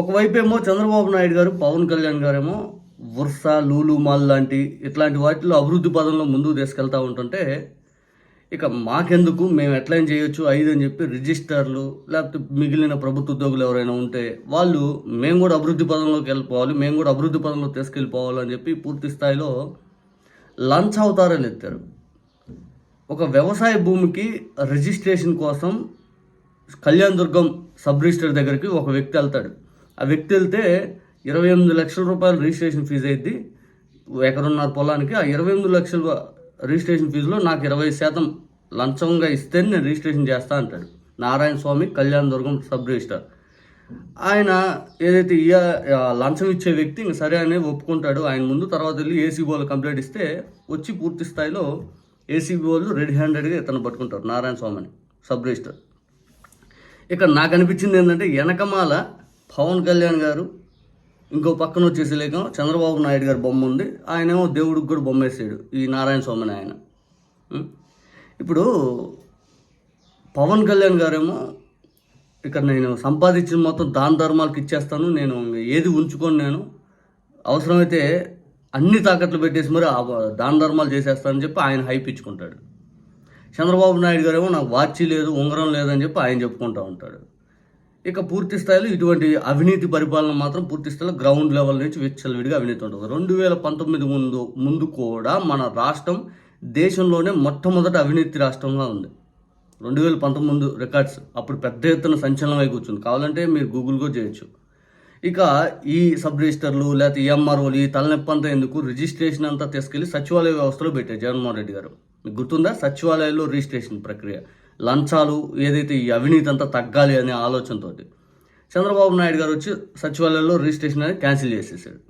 ఒకవైపు ఏమో చంద్రబాబు నాయుడు గారు పవన్ కళ్యాణ్ గారేమో వర్ష లూలు మాల్ లాంటి ఇట్లాంటి వాటిలో అభివృద్ధి పదంలో ముందుకు తీసుకెళ్తూ ఉంటుంటే ఇక మాకెందుకు? మేము ఎట్లయినా చేయొచ్చు? ఐదు అని చెప్పి రిజిస్టర్లు లేకపోతే మిగిలిన ప్రభుత్వ ఉద్యోగులు ఎవరైనా ఉంటే వాళ్ళు మేము కూడా అభివృద్ధి పదంలోకి వెళ్ళిపోవాలి మేము కూడా అభివృద్ధి పదంలో తీసుకెళ్ళిపోవాలని చెప్పి పూర్తి స్థాయిలో లంచ్ అవతారాలు ఎత్తారు. ఒక వ్యవసాయ భూమికి రిజిస్ట్రేషన్ కోసం కళ్యాణ్ దుర్గం సబ్ రిజిస్టర్ దగ్గరికి ఒక వ్యక్తి వెళ్తాడు. ఆ వ్యక్తి వెళ్తే ఇరవై ఎనిమిది లక్షల రూపాయలు రిజిస్ట్రేషన్ ఫీజు అయింది ఎకరున్నర పొలానికి. ఆ ఇరవై ఎనిమిది లక్షల రిజిస్ట్రేషన్ ఫీజులో నాకు ఇరవై శాతం లంచంగా ఇస్తే నేను రిజిస్ట్రేషన్ చేస్తా అంటాడు. నారాయణ స్వామి కళ్యాణ్ దుర్గం సబ్ రిజిస్టర్ ఆయన ఏదైతే ఇయ లంచం ఇచ్చే వ్యక్తి ఇంక సరే అని ఒప్పుకుంటాడు. ఆయన ముందు తర్వాత వెళ్ళి ఏసీబీ వాళ్ళు కంప్లైంట్ ఇస్తే వచ్చి పూర్తి స్థాయిలో ఏసీబీ వాళ్ళు రెడ్ హ్యాండెడ్గా ఇతను పట్టుకుంటారు నారాయణ స్వామిని సబ్ రిజిస్టర్ ఇక్కడ నాకు అనిపించింది ఏంటంటే వెనకమాల పవన్ కళ్యాణ్ గారు ఇంకో పక్కన వచ్చేసి లేక చంద్రబాబు నాయుడు గారి బొమ్మ ఉంది. ఆయనేమో దేవుడికి కూడా బొమ్మ వేసాడు ఈ నారాయణ స్వామిని ఆయన ఇప్పుడు పవన్ కళ్యాణ్ గారేమో ఇక్కడ నేను సంపాదించిన మొత్తం దాన ధర్మాలకు ఇచ్చేస్తాను నేను ఏది ఉంచుకొని నేను. అవసరమైతే అన్ని తాకట్లు పెట్టేసి మరి దాన ధర్మాలు చేసేస్తానని చెప్పి ఆయన హైప్ ఇచ్చుకుంటాడు. చంద్రబాబు నాయుడు గారేమో నాకు వాచి లేదు ఉంగరం లేదని చెప్పి ఆయన చెప్పుకుంటూ ఉంటాడు. ఇక పూర్తి స్థాయిలో ఇటువంటి అవినీతి పరిపాలన మాత్రం పూర్తి స్థాయిలో గ్రౌండ్ లెవెల్ నుంచి విచ్చలవిడిగా అవినీతి ఉంటుంది. రెండు వేల పంతొమ్మిది ముందు ముందు కూడా మన రాష్ట్రం దేశంలోనే మొట్టమొదటి అవినీతి రాష్ట్రంగా ఉంది. రెండు వేల పంతొమ్మిది రికార్డ్స్ అప్పుడు పెద్ద ఎత్తున సంచలనమై కూర్చుంది. కావాలంటే మీరు గూగుల్ కూడా చేయొచ్చు. ఇక ఈ సబ్ రిజిస్టర్లు లేకపోతే ఈఎంఆర్ఓలు ఈ తలనొప్పి అంతా ఎందుకు? రిజిస్ట్రేషన్ అంతా తీసుకెళ్ళి సచివాలయ వ్యవస్థలో పెట్టారు జగన్మోహన్ రెడ్డి గారు. మీకు గుర్తుందా? సచివాలయాల్లో రిజిస్ట్రేషన్ ప్రక్రియ. లంచాలు ఏదైతే ఈ అవినీతి అంతా తగ్గాలి అనే ఆలోచనతో చంద్రబాబు నాయుడు గారు వచ్చి సచివాలయంలో రిజిస్ట్రేషన్ అనేది క్యాన్సిల్ చేసేసాడు.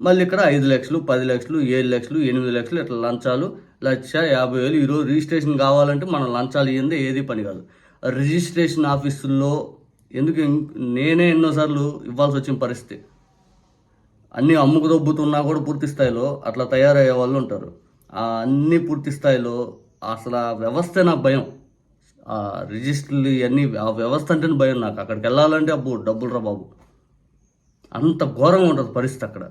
మళ్ళీ ఇక్కడ ఐదు లక్షలు పది లక్షలు ఏడు లక్షలు ఎనిమిది లక్షలు ఇట్లా లంచాలు లక్ష యాభై వేలు ఈరోజు రిజిస్ట్రేషన్ కావాలంటే మనం లంచాలు ఇయ్యందే ఏది పని కాదు. రిజిస్ట్రేషన్ ఆఫీసుల్లో ఎందుకు నేనే ఎన్నోసార్లు ఇవ్వాల్సి వచ్చిన పరిస్థితి. అన్నీ అమ్ముకు దొబ్బుతున్నా కూడా పూర్తి స్థాయిలో అట్లా తయారయ్యే వాళ్ళు ఉంటారు. అన్నీ పూర్తి స్థాయిలో అసలు ఆ వ్యవస్థ నాకు భయం. రిజిస్టర్లు ఇవన్నీ ఆ వ్యవస్థ అంటేనే భయం నాకు. అక్కడికి వెళ్ళాలంటే అబ్బో డబ్బులు రా బాబు. అంత ఘోరంగా ఉంటుంది పరిస్థితి అక్కడ.